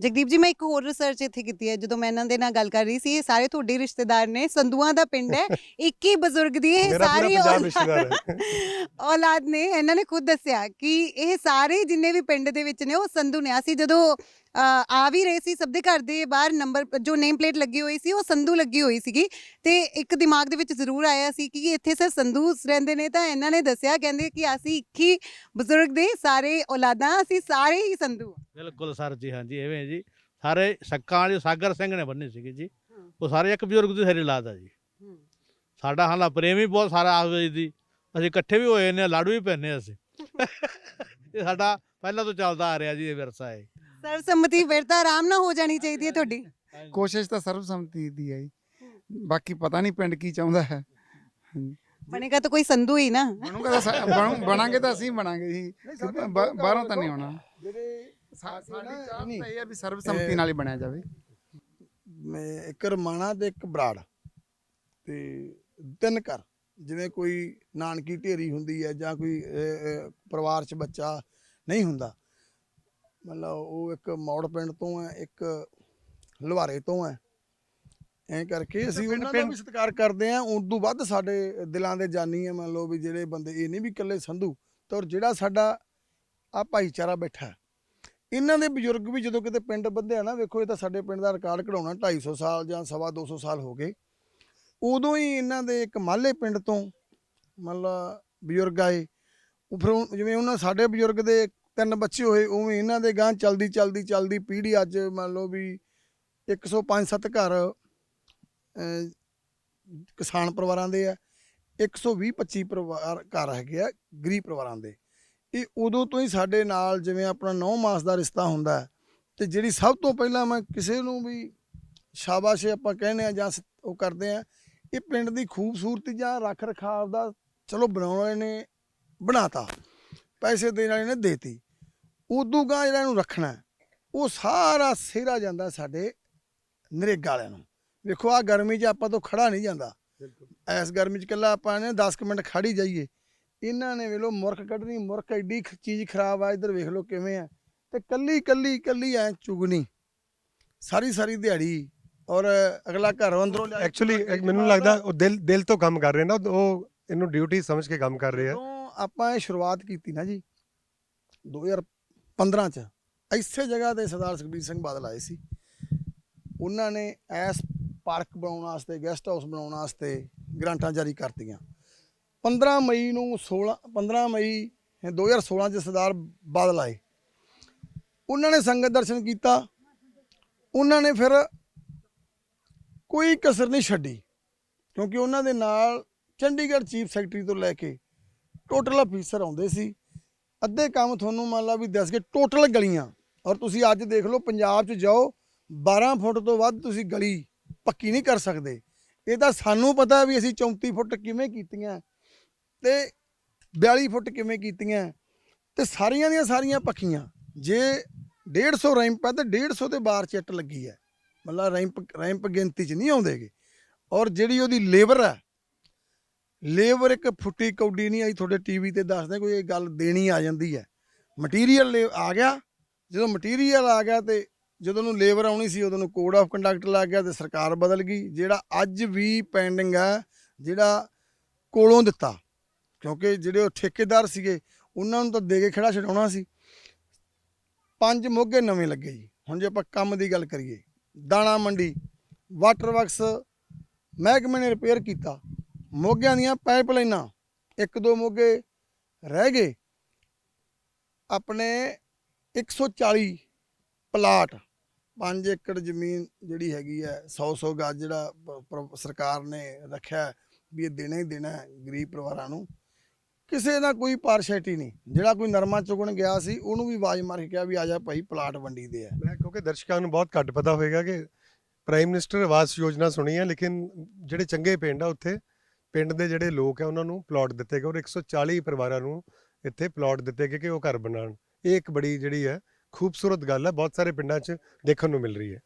ਜਗਦੀਪ ਜੀ ਮੈਂ ਇੱਕ ਹੋਰ ਰਿਸਰਚ ਇੱਥੇ ਕੀਤੀ ਹੈ ਜਦੋਂ ਮੈਂ ਇਹਨਾਂ ਦੇ ਨਾਲ ਗੱਲ ਕਰ ਰਹੀ ਸੀ ਇਹ ਸਾਰੇ ਤੁਹਾਡੇ ਰਿਸ਼ਤੇਦਾਰ ਨੇ ਸੰਧੂਆਂ ਦਾ ਪਿੰਡ ਹੈ ਇੱਕ ਹੀ ਬਜ਼ੁਰਗ ਦੀ ਇਹ ਮੇਰਾ ਪੂਰਾ ਸਾਰੀ ਪੰਜਾਬ ਔਲਾਦ- ਰਿਸ਼ਤੇਦਾਰ ਹੈ। ਔਲਾਦ ਨੇ ਇਹਨਾਂ ਨੇ ਖੁਦ ਦੱਸਿਆ ਕਿ ਇਹ ਸਾਰੇ ਜਿੰਨੇ ਵੀ ਪਿੰਡ ਦੇ ਵਿੱਚ ਨੇ ਉਹ ਸੰਧੂ ਨੇ ਅਸੀਂ ਜਦੋਂ ਆ ਵੀ ਰਹੇ ਸੀ ਸਭ ਦੇ ਘਰ ਦੇ ਬਾਹਰ ਨੰਬਰ ਜੋ ਨੇਮ ਪਲੇਟ ਲੱਗੀ ਹੋਈ ਸੀ ਉਹ ਸੰਧੂ ਲੱਗੀ ਹੋਈ ਸੀਗੀ ਤੇ ਇੱਕ ਦਿਮਾਗ ਦੇ ਵਿੱਚ ਜ਼ਰੂਰ ਆਇਆ ਸੀ ਕਿ ਇੱਥੇ ਸਰ ਸੰਧੂ ਰਹਿੰਦੇ ਨੇ ਤਾਂ ਇਹਨਾਂ ਨੇ ਦੱਸਿਆ ਕਹਿੰਦੇ ਕਿ ਅਸੀਂ ਇੱਕ ਹੀ ਬਜ਼ੁਰਗ ਦੇ ਸਾਰੇ ਔਲਾਦਾਂ ਅਸੀਂ ਸਾਰੇ ਹੀ ਸੰਧੂ ਹਾਂ। ਬਿਲਕੁਲ ਸਰ ਜੀ ਹਾਂਜੀ ਐਵੇਂ ਜੀ। ਸਾਰੇ ਸੱਕਾਂ ਵਾਲੀ ਸਾਗਰ ਸਿੰਘ ਨੇ ਬੰਨੇ ਸੀਗੇ ਜੀ। ਉਹ ਸਾਰੇ ਇੱਕ ਬਜ਼ੁਰਗ ਦੀ ਸਾਰੀ ਔਲਾਦ ਆ ਜੀ ਸਾਡਾ ਹਾਲਾ ਪ੍ਰੇਮ ਵੀ ਬਹੁਤ ਸਾਰਾ ਆਵੇ ਦੀ। ਅਸੀਂ ਇਕੱਠੇ ਵੀ ਹੋਏ ਨੇ ਲਾੜੂ ਵੀ ਪੈਨੇ ਅਸੀਂ। ਇਹ ਸਾਡਾ ਪਹਿਲਾਂ ਤੋਂ ਚੱਲਦਾ ਆ ਰਿਹਾ ਜੀ ਇਹ ਵਿਰਸਾ ਹੈ ਸਰਬਸੰਮਤੀ ਫਿਰ ਤਾਂ ਆਰਾਮ ਨਾਲ ਹੋ ਜਾਣੀ ਚਾਹੀਦੀ ਹੈ ਤੁਹਾਡੀ। ਕੋਸ਼ਿਸ਼ ਤਾਂ ਸਰਬਸੰਮਤੀ ਦੀ ਹੈ ਜੀ। ਬਾਕੀ ਪਤਾ ਨਹੀਂ ਪਿੰਡ ਕੀ ਚਾਹੁੰਦਾ ਹੈ। ਬਣੇਗਾ ਤਾਂ ਕੋਈ ਸੰਧੂ ਹੀ ਨਾ। ਬਣੂਗਾ ਤਾਂ ਸਾ- ਬਣੂ- ਬਣਾਂਗੇ ਤਾਂ ਅਸੀਂ ਬਣਾਂਗੇ ਜੀ। ਬਾ- ਬਾਹਰੋਂ ਤਾਂ ਨਹੀਂ ਆਉਣਾ। ਸਾ- ਸਾਡੀ ਚਾਹ ਤਾਂ ਇਹ ਹੈ ਵੀ ਸਰਬਸੰਮਤੀ ਨਾਲ ਹੀ ਬਣਿਆ ਜਾਵੇ। ਮੈਂ ਇੱਕ ਰਮਾਣਾ ਤੇ ਇੱਕ ਬਰਾੜ ਤੇ ਤਿੰਨ ਘਰ। ਜਿਵੇਂ ਕੋਈ ਨਾਨਕੀ ਢੇਰੀ ਹੁੰਦੀ ਹੈ ਜਾਂ ਕੋਈ ਅਹ, ਅਹ, ਪਰਿਵਾਰ 'ਚ ਬੱਚਾ ਨਹੀਂ ਹੁੰਦਾ। ਮਤਲਬ ਉਹ ਇੱਕ ਮੌੜ ਪਿੰਡ ਤੋਂ ਹੈ ਇੱਕ ਲੁਹਾਰੇ ਤੋਂ ਹੈ। ਐਂ ਕਰਕੇ ਅਸੀਂ ਉਹਨਾਂ ਦਾ ਵੀ ਸਤਿਕਾਰ ਕਰਦੇ ਹਾਂ। ਉਦੋਂ ਵੱਧ ਸਾਡੇ ਦਿਲਾਂ ਦੇ ਜਾਨੀ ਹੈ ਮੰਨ ਲਓ ਵੀ ਜਿਹੜੇ ਬੰਦੇ ਇਹ ਨਹੀਂ ਵੀ ਇਕੱਲੇ ਸੰਧੂ ਤੇ ਔਰ ਜਿਹੜਾ ਸਾਡਾ ਆ ਭਾਈਚਾਰਾ ਬੈਠਾ ਇਹਨਾਂ ਦੇ ਬਜ਼ੁਰਗ ਵੀ ਜਦੋਂ ਕਿਤੇ ਪਿੰਡ ਬੰਦੇ ਆ ਨਾ ਵੇਖੋ ਇਹ ਤਾਂ ਸਾਡੇ ਪਿੰਡ ਦਾ ਰਿਕਾਰਡ ਕਢਾਉਣਾ 250 ਸਾਲ ਜਾਂ ਸਵਾ 200 ਸਾਲ ਹੋ ਗਏ। ਉਦੋਂ ਹੀ ਇਹਨਾਂ ਦੇ ਇੱਕ ਮਾਲੇ ਪਿੰਡ ਤੋਂ ਮਤਲਬ ਬਜ਼ੁਰਗ ਆਏ। ਉਹ ਫਿਰ ਜਿਵੇਂ ਉਹਨਾਂ ਸਾਡੇ ਬਜ਼ੁਰਗ ਦੇ ਤਿੰਨ ਬੱਚੇ ਹੋਏ, ਉਵੇਂ ਇਹਨਾਂ ਦੇ ਗਾਂ ਚਲਦੀ ਚਲਦੀ ਚਲਦੀ ਪੀੜ੍ਹੀ ਅੱਜ ਮੰਨ ਲਓ ਵੀ 105 7 ਘਰ ਕਿਸਾਨ ਪਰਿਵਾਰਾਂ ਦੇ ਆ 120 25 ਪਰਿਵਾਰ ਘਰ ਹੈਗੇ ਆ ਗਰੀਬ ਪਰਿਵਾਰਾਂ ਦੇ। ਇਹ ਉਦੋਂ ਤੋਂ ਹੀ ਸਾਡੇ ਨਾਲ ਜਿਵੇਂ ਆਪਣਾ 9 ਮਾਸ ਦਾ ਰਿਸ਼ਤਾ ਹੁੰਦਾ ਹੈ ਤੇ ਜਿਹੜੀ ਸਭ ਤੋਂ ਪਹਿਲਾਂ ਮੈਂ ਕਿਸੇ ਨੂੰ ਵੀ ਸ਼ਾਬਾਸ਼ ਆਪਾਂ ਕਹਿੰਦੇ ਆ ਜਾਂ ਸ- ਉਹ ਕਰਦੇ ਆ ਇਹ ਪਿੰਡ ਦੀ ਖੂਬਸੂਰਤੀ ਜਾਂ ਰੱਖ ਰਖਾਵ ਦਾ ਚਲੋ ਬਣਾਉਣ ਵਾਲੇ ਨੇ ਬਣਾਤਾ, ਪੈਸੇ ਦੇਣ ਵਾਲੇ ਨੇ ਦੇਤੀ। ਉਦੋਂ ਗਾਂ ਜਿਹੜਾ ਇਹਨੂੰ ਰੱਖਣਾ ਉਹ ਸਾਰਾ ਸਿਹਰਾ ਜਾਂਦਾ ਸਾਡੇ ਨਰੇਗਾ ਵਾਲਿਆਂ ਨੂੰ। ਵੇਖੋ ਆ ਗਰਮੀ 'ਚ ਆਪਾਂ ਤੋਂ ਖੜਾ ਨਹੀਂ ਜਾਂਦਾ। ਐਸ ਗਰਮੀ 'ਚ ਕੱਲਾ ਆਪਾਂ ਨੇ 10 ਕੁ ਮਿੰਟ ਖੜੀ ਜਾਈਏ। ਇਹਨਾਂ ਨੇ ਵੇਖ ਲਓ ਮੁਰਖ ਕੱਢਣੀ ਮੁਰਖ ਐਡੀ ਚੀਜ਼ ਖਰਾਬ ਆ ਇੱਧਰ ਵੇਖ ਲਓ ਕਿਵੇਂ ਆ। ਤੇ ਕੱਲੀ ਕੱਲੀ ਕੱਲੀ ਐ ਚੁਗਣੀ। ਸਾਰੀ ਸਾਰੀ ਦਿਹਾੜੀ ਔਰ ਅਗਲਾ ਘਰ ਅੰਦਰੋਂ ਐਕਚੁਅਲੀ ਮੈਨੂੰ ਲੱਗਦਾ ਉਹ ਦਿਲ ਦਿਲ ਤੋਂ ਕੰਮ ਕਰ ਰਹੇ ਨਾ ਉਹ ਇਹਨੂੰ ਡਿਊਟੀ ਸਮਝ ਕੇ ਕੰਮ ਕਰ ਰਹੇ ਆ। ਆਪਾਂ ਇਹ ਸ਼ੁਰੂਆਤ ਕੀਤੀ ਨਾ ਜੀ 2015 ਚ। ਇਸੇ ਜਗ੍ਹਾ ਤੇ ਸਰਦਾਰ ਸੁਖਬੀਰ ਸਿੰਘ ਬਾਦਲ ਆਏ ਸੀ। ਉਹਨਾਂ ਨੇ ਐਸ ਪਾਰਕ ਬਣਾਉਣ ਵਾਸਤੇ, ਗੈਸਟ ਹਾਊਸ ਬਣਾਉਣ ਵਾਸਤੇ ਗ੍ਰਾਂਟਾਂ ਜਾਰੀ ਕਰਤੀਆਂ। 15 ਮਈ ਨੂੰ 16 15 ਮਈ 2016 ਚ ਸਰਦਾਰ ਬਾਦਲ ਆਏ। ਉਹਨਾਂ ਨੇ ਸੰਗਤ ਦਰਸ਼ਨ ਕੀਤਾ। ਉਹਨਾਂ ਨੇ ਫਿਰ ਕੋਈ ਕਸਰ ਨਹੀਂ ਛੱਡੀ, ਕਿਉਂਕਿ ਉਹਨਾਂ ਦੇ ਨਾਲ ਚੰਡੀਗੜ੍ਹ ਚੀਫ ਸੈਕਟਰੀ ਤੋਂ ਲੈ ਕੇ ਟੋਟਲ ਅਫੀਸਰ ਆਉਂਦੇ ਸੀ। ਅੱਧੇ ਕੰਮ ਤੁਹਾਨੂੰ ਮੰਨ ਲਾ ਵੀ ਦੱਸ ਕੇ ਟੋਟਲ ਗਲੀਆਂ। ਔਰ ਤੁਸੀਂ ਅੱਜ ਦੇਖ ਲਓ ਪੰਜਾਬ 'ਚ ਜਾਓ 12 ਫੁੱਟ ਤੋਂ ਵੱਧ ਤੁਸੀਂ ਗਲੀ ਪੱਕੀ ਨਹੀਂ ਕਰ ਸਕਦੇ। ਇਹ ਤਾਂ ਸਾਨੂੰ ਪਤਾ ਵੀ ਅਸੀਂ 34 ਫੁੱਟ ਕਿਵੇਂ ਕੀਤੀਆਂ ਤੇ 42 ਫੁੱਟ ਕਿਵੇਂ ਕੀਤੀਆਂ ਤੇ ਸਾਰੀਆਂ ਦੀਆਂ ਸਾਰੀਆਂ ਪੱਕੀਆਂ। ਜੇ 150 ਰੈਂਪ ਹੈ ਤੇ 150 ਤੇ ਬਾਰ ਚਿੱਟ ਲੱਗੀ ਹੈ। ਮਤਲਬ ਰੈਂਪ ਰੈਂਪ ਗਿਣਤੀ 'ਚ ਨਹੀਂ ਆਉਂਦੇਗੇ ਔਰ ਜਿਹੜੀ ਉਹਦੀ ਲੇਬਰ ਹੈ ਲੇਬਰ ਇੱਕ ਫੁੱਟੀ ਕੌਡੀ ਨਹੀਂ ਆਈ, ਤੁਹਾਡੇ ਟੀਵੀ ਤੇ ਦੱਸਦੇ ਕੋਈ ਇਹ ਗੱਲ ਦੇਣੀ ਆ ਜਾਂਦੀ ਹੈ। ਮਟੀਰੀਅਲ ਆ ਗਿਆ, ਜਦੋਂ ਮਟੀਰੀਅਲ ਆ ਗਿਆ ਤੇ ਜਦੋਂ ਨੂੰ ਲੇਬਰ ਆਉਣੀ ਸੀ, ਉਦੋਂ ਨੂੰ ਕੋਡ ਆਫ ਕੰਡਕਟ ਲੱਗ ਗਿਆ ਤੇ ਸਰਕਾਰ ਬਦਲ ਗਈ, ਜਿਹੜਾ ਅੱਜ ਵੀ ਪੈਂਡਿੰਗ ਹੈ, ਜਿਹੜਾ ਕੋਲੋਂ ਦਿੱਤਾ। ਕਿਉਂਕਿ ਜਿਹੜੇ ਉਹ ਠੇਕੇਦਾਰ ਸੀਗੇ, ਉਹਨਾਂ ਨੂੰ ਤਾਂ ਦੇ ਕੇ ਖੜਾ ਛਡਾਉਣਾ ਸੀ। ਪੰਜ ਮੋਗੇ ਨਵੇਂ ਲੱਗੇ ਜੀ। ਹੁਣ ਜੇ ਆਪਾਂ ਕੰਮ ਦੀ ਗੱਲ ਕਰੀਏ, ਦਾਣਾ ਮੰਡੀ ਵਾਟਰ ਵਰਕਸ ਮਹਿਕਮੇ ਨੇ ਰਿਪੇਅਰ ਕੀਤਾ। ਮੋਗਿਆਂ ਦੀਆਂ ਪਾਈਪਲਾਈਨਾਂ, ਇੱਕ ਦੋ ਮੋਗੇ ਰਹਿ ਗਏ। ਆਪਣੇ 140 ਪਲਾਟ 5 ਏਕੜ ਜ਼ਮੀਨ ਜਿਹੜੀ ਹੈਗੀ ਹੈ 100 100 ਗਜ ਜਿਹੜਾ ਸਰਕਾਰ ਨੇ ਰੱਖਿਆ ਵੀ ਇਹ ਦੇਣਾ ਹੀ ਦੇਣਾ ਗਰੀਬ ਪਰਿਵਾਰਾਂ ਨੂੰ। ਕਿਸੇ ਦਾ ਕੋਈ ਪਾਰਸ਼ੈਲਿਟੀ ਨਹੀਂ। ਜਿਹੜਾ ਕੋਈ ਨਰਮਾ ਚੁਗਣ ਗਿਆ ਸੀ, ਉਹਨੂੰ ਵੀ ਆਵਾਜ਼ ਮਾਰ ਕੇ ਕਿਹਾ ਵੀ ਆ ਜਾ ਭਾਈ, ਪਲਾਟ ਵੰਡੀ ਦੇ ਆ। ਮੈਂ ਕਿਉਂਕਿ ਦਰਸ਼ਕਾਂ ਨੂੰ ਬਹੁਤ ਘੱਟ ਪਤਾ ਹੋਵੇਗਾ ਕਿ ਪ੍ਰਾਈਮ ਮਿਨਿਸਟਰ ਆਵਾਸ ਯੋਜਨਾ ਸੁਣੀ ਹੈ, ਲੇਕਿਨ ਜਿਹੜੇ ਚੰਗੇ ਪਿੰਡ ਆ ਉੱਥੇ ਪਿੰਡ ਦੇ ਜਿਹੜੇ ਲੋਕ ਆ, ਉਹਨਾਂ ਨੂੰ ਪਲਾਟ ਦਿੱਤੇ ਗਏ ਔਰ 140 ਪਰਿਵਾਰਾਂ ਨੂੰ ਇੱਥੇ ਪਲਾਟ ਦਿੱਤੇ ਗਏ ਕਿ ਉਹ ਘਰ ਬਣਾਉਣ। ਇਹ ਇੱਕ ਬੜੀ ਜਿਹੜੀ ਹੈ ਖੂਬਸੂਰਤ ਗੱਲ ਹੈ, ਬਹੁਤ ਸਾਰੇ ਪਿੰਡਾਂ 'ਚ ਦੇਖਣ ਨੂੰ ਮਿਲ ਰਹੀ ਹੈ।